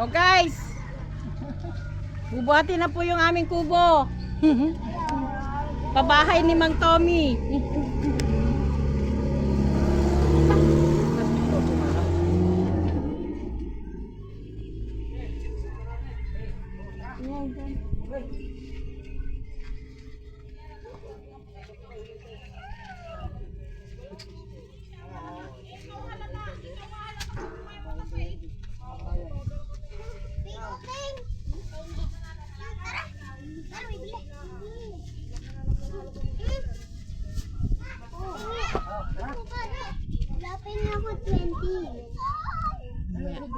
Oh guys, bubuhati na po yung aming kubo. Pabahay ni Mang Tommy. Lapin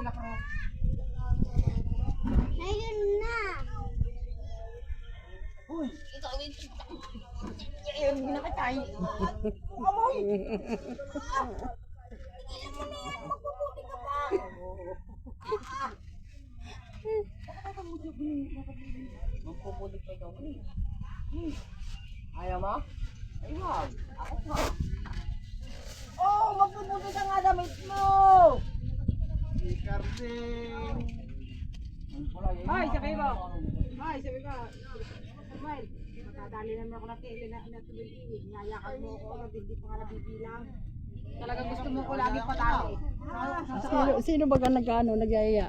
na ako 20. Ayun na. Ayaw mo? Ay, wag. Ako pa. Oh, magpuputi ka nga damit mo! Ikarding! Hoy, sabay mo. Hoy, sabi ko. Samuel, matadali naman ako natin. Ito na inig. Nyayakan mo ako. Hindi pa nga nabibilang. Talagang gusto mo ko lagi patali. Sino, sino ba ka nag-ano, nagyaya?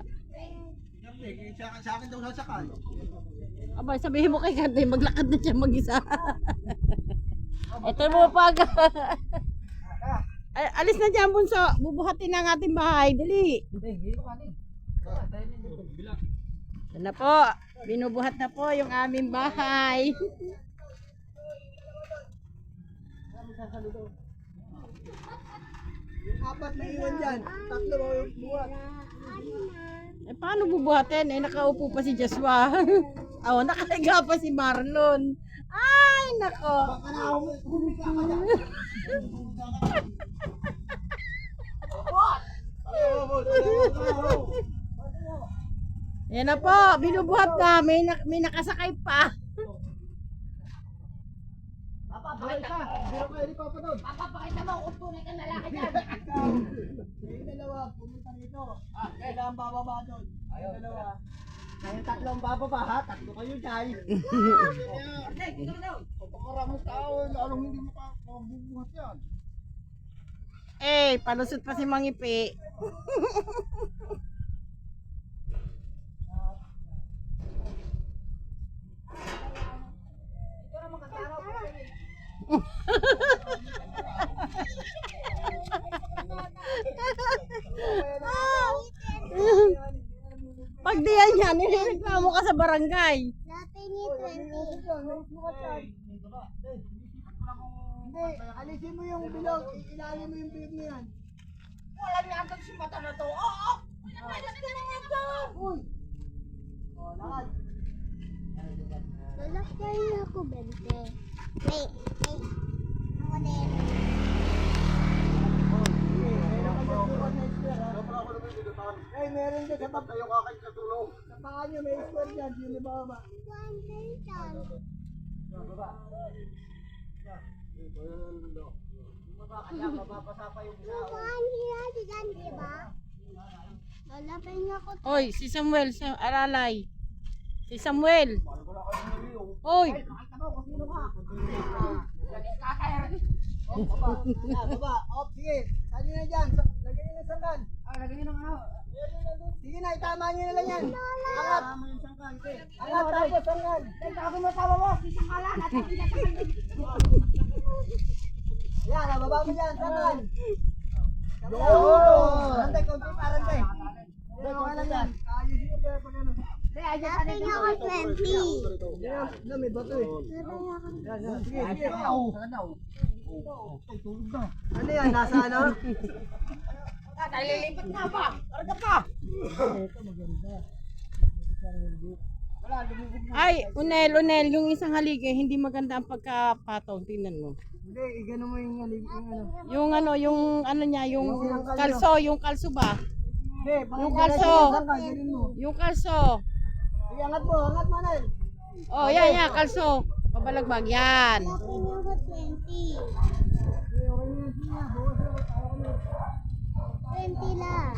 Sa, sa akin daw sasakal. Aba, sabihin mo kay Kante, maglakad na siya mag-isa. Ito mo pag... Ay, alis na dyan, bunso. Bubuhatin ang ating bahay. Dali. Ito na po. Binubuhat na po yung aming bahay. Yung apat na iwan dyan. Tatlo mo yung buwan. Eh, paano bubuhatin? Eh, nakaupo pa si Joshua. oh, nakahiga pa si Marlon. Ay, nako. Na ka. Yan na po. Binubuhat na. May, nak- may nakasakay pa. Ka. Biro kayo ni Papa. Papapakita mo kung tunay ka lalaki dyan. Yung dalawa, pumunta rito. Ah, kailangan bababa doon. Yung dalawa. Kayong tatlong bababa ha, tatlo kayo dyan. Kapag maraming tao, lalong hindi mo ka mabubuhat yan. Eh, palusot pa si Mangipi. yan, nireklamo ka sa barangay. Lapin ni 20. Hindi, alisin mo yung bilog, ilalim mo yung bilog na yan. Wala niya agad si mata na to. Oo! Uy! Oh, lakad. Lalakyan na ako 20. Wait, wait. Ako din. Eh, meron dyan sa bab. Tayo kakay katulong. Sa paa nyo, may square dyan. Yun yung baba. One person. Baba. Baba, kaya mababasa pa yung sao. One here, dyan, di ba? Lalapin ako. Oy, si Samuel, sa alalay. Si Samuel. Oy, Oh, baba. Ah, baba. Oh, sige. Sali na dyan. Lagyan nyo ng sangkan. Ah, lagyan nyo ng ano? Sige na, itama nyo na lang yan. Angat. Angat tapos sangkan. Tapos mo tama mo. Sisangkalan. Yan, ah, baba mo dyan. Sangkan. Yun. Rantay, konti pa, rantay. Rantay, konti yan. Ayusin mo pa pag ano. Lapin na ako 20. Yan, yan, may bato eh. Yan, yan. Sige, sige. Ano yan? Nasa ano? Lilipat na pa! Karga pa! Ay, Unel, Unel, yung isang haligi, hindi maganda ang pagkapatong. Tingnan mo. Hindi, igano mo yung alig, yung ano. Yung ano, yung ano niya, yung kalso, yung kalso ba? Yung kalso. Yung kalso. Sige, angat mo, angat mo, Nel. Oh, yan, yan, kalso. Pabalagbag, yan. Lapin na ako 20. Sige, okay na yun, sige na, bawas na, tayo kami. 20 lang.